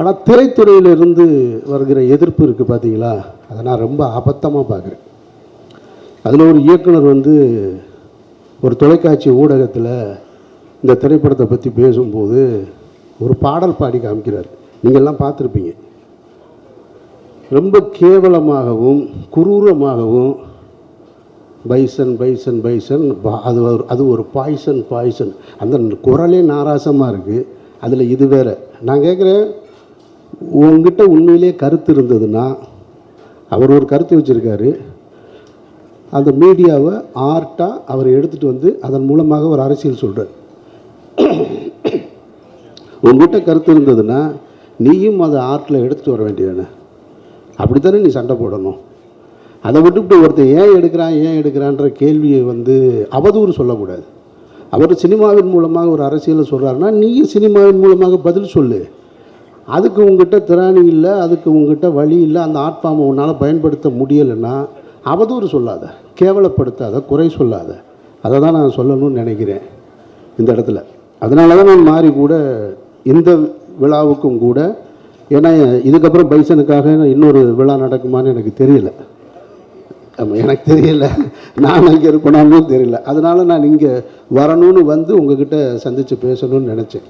ஆனால் திரைத்துறையிலிருந்து வருகிற எதிர்ப்பு இருக்குது பார்த்தீங்களா அதை நான் ரொம்ப அபத்தமாக பார்க்குறேன் அதில் ஒரு இயக்குனர் வந்து ஒரு தொலைக்காட்சி ஊடகத்தில் இந்த திரைப்படத்தை பற்றி பேசும்போது ஒரு பாடல் பாடி காமிக்கிறார். நீங்கள்லாம் பார்த்துருப்பீங்க. ரொம்ப கேவலமாகவும் குரூரமாகவும் பைசன் பைசன் பைசன் அது ஒரு அது ஒரு பாய்சன் பாய்சன். அந்த குரலே நாராசமாக இருக்குது அதில் இது வேற. நான் கேட்குறேன் உங்ககிட்ட உண்மையிலே கருத்து இருந்ததுன்னா அவர் ஒரு கருத்து வச்சுருக்காரு. அந்த மீடியாவை ஆர்ட்டாக அவர் எடுத்துகிட்டு வந்து அதன் மூலமாக ஒரு அரசியல் சொல்கிறார் உங்ககிட்ட கருத்து இருந்ததுன்னா நீயும் அதை ஆர்ட்டில் எடுத்துகிட்டு வர வேண்டியதானே? அப்படி தானே நீ சண்டை போடணும்? அதை விட்டுவிட்டு ஒருத்தன் ஏன் எடுக்கிறான் ஏன் எடுக்கிறான்ற கேள்வியை வந்து அவதூறு சொல்லக்கூடாது. அவர் சினிமாவின் மூலமாக ஒரு அரசியலை சொல்கிறாருன்னா நீயும் சினிமாவின் மூலமாக பதில் சொல்லு. அதுக்கு உங்ககிட்ட திராணி இல்லை அதுக்கு உங்ககிட்ட வழி இல்லை அந்த ஆர்ட் ஃபார்மை உன்னால் பயன்படுத்த முடியலைன்னா அவதூறு சொல்லாத கேவலப்படுத்தாத குறை சொல்லாத. அதை தான் நான் சொல்லணும்னு நினைக்கிறேன் இந்த இடத்துல. அதனால தான் நான் மாறி கூட இந்த விழாவுக்கும் கூட ஏன்னா இதுக்கப்புறம் பைசனுக்காக இன்னொரு விழா நடக்குமான்னு எனக்கு தெரியல. ஆமாம் எனக்கு தெரியல. நான் அங்கே இருக்கணும்னு தெரியல. அதனால் நான் இங்கே வரணும்னு வந்து உங்ககிட்ட சந்தித்து பேசணும்னு நினச்சேன்.